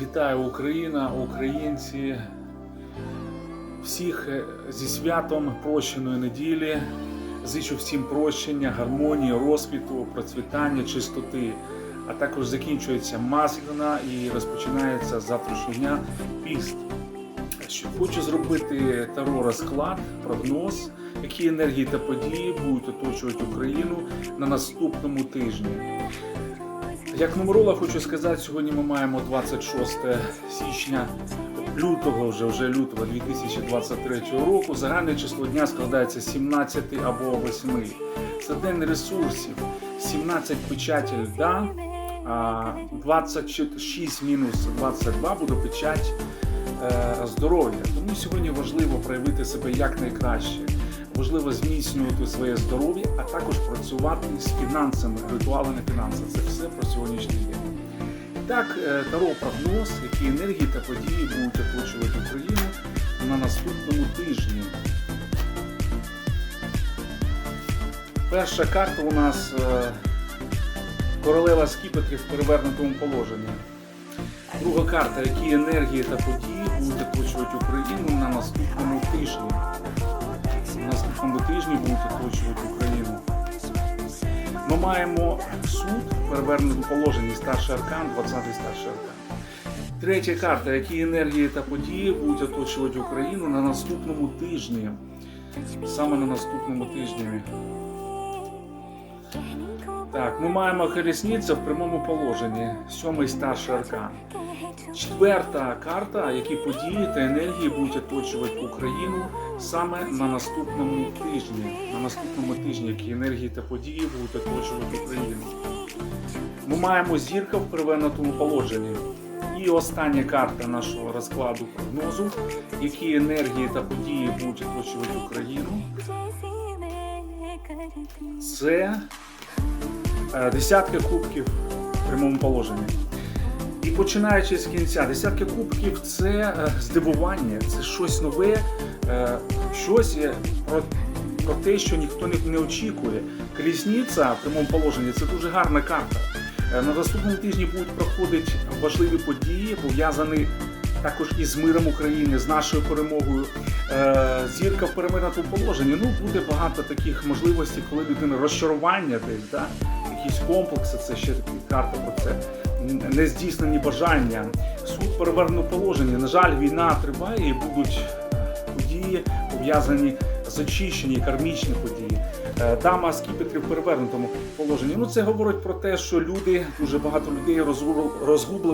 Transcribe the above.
Вітаю Україна, українці, всіх е, зі святом прощеної неділі. Зичу всім прощення, гармонії, розквіту, процвітання, чистоти. А також закінчується масляна і розпочинається завтрашнього дня піст. Хочу зробити таро розклад, прогноз, які енергії та події будуть оточувати Україну на наступному тижні. Як нумеролог хочу сказати, сьогодні ми маємо 26 січня лютого, вже вже лютого 2023 року. Загальне число дня складається 17 або 8. Це день ресурсів, 17 печаті льда, а 26 мінус 22 буде печать е, здоров'я. Тому сьогодні важливо проявити себе якнайкраще. Важливо зміцнювати своє здоров'я, а також працювати з фінансами, ритуалами фінансів. Це все про сьогоднішній день. Так, е, таро прогноз, які енергії та події будуть оточувати Україну на наступному тижні. Перша карта у нас е, королева скіпетрів в перевернутому положенні. Друга карта, які енергії та події будуть оточувати Україну на наступному тижні. Ми маємо суд в перевернутому положенні старший аркан, 20-й старший аркан. Третя карта, які енергії та події будуть оточувати Україну на наступному тижні. Саме на наступному тижні. Так, ми маємо колісниця в прямому положенні, сьомий старший аркан. Четверта карта, які події та енергії будуть оточувати Україну саме на наступному тижні. На наступному тижні, які енергії та події будуть оточувати Україну. Ми маємо зірка в перевернутому положенні. І остання карта нашого розкладу прогнозу, які енергії та події будуть оточувати Україну. Це е, десятка кубків в прямому положенні. І починаючи з кінця, десятки кубків це е, здивування, це щось нове, е, щось про, про те, що ніхто не, очікує. Колісниця в прямому положенні це дуже гарна карта. На наступному тижні будуть проходити важливі події, пов'язані також із миром України, з нашою перемогою. Е, Зірка в перевернутому положенні. Ну буде багато таких можливостей, коли людина розчарування десь, да? якісь комплекси, це ще такі карта про це. Нездійснені бажання, суд перевернено положення. На жаль, війна триває і будуть події пов'язані з очищенням, кармічні події. Е, Дама з кіпетрів в перевернутому положенні. Ну це говорить про те, що люди, дуже багато людей розгуб- розгублені.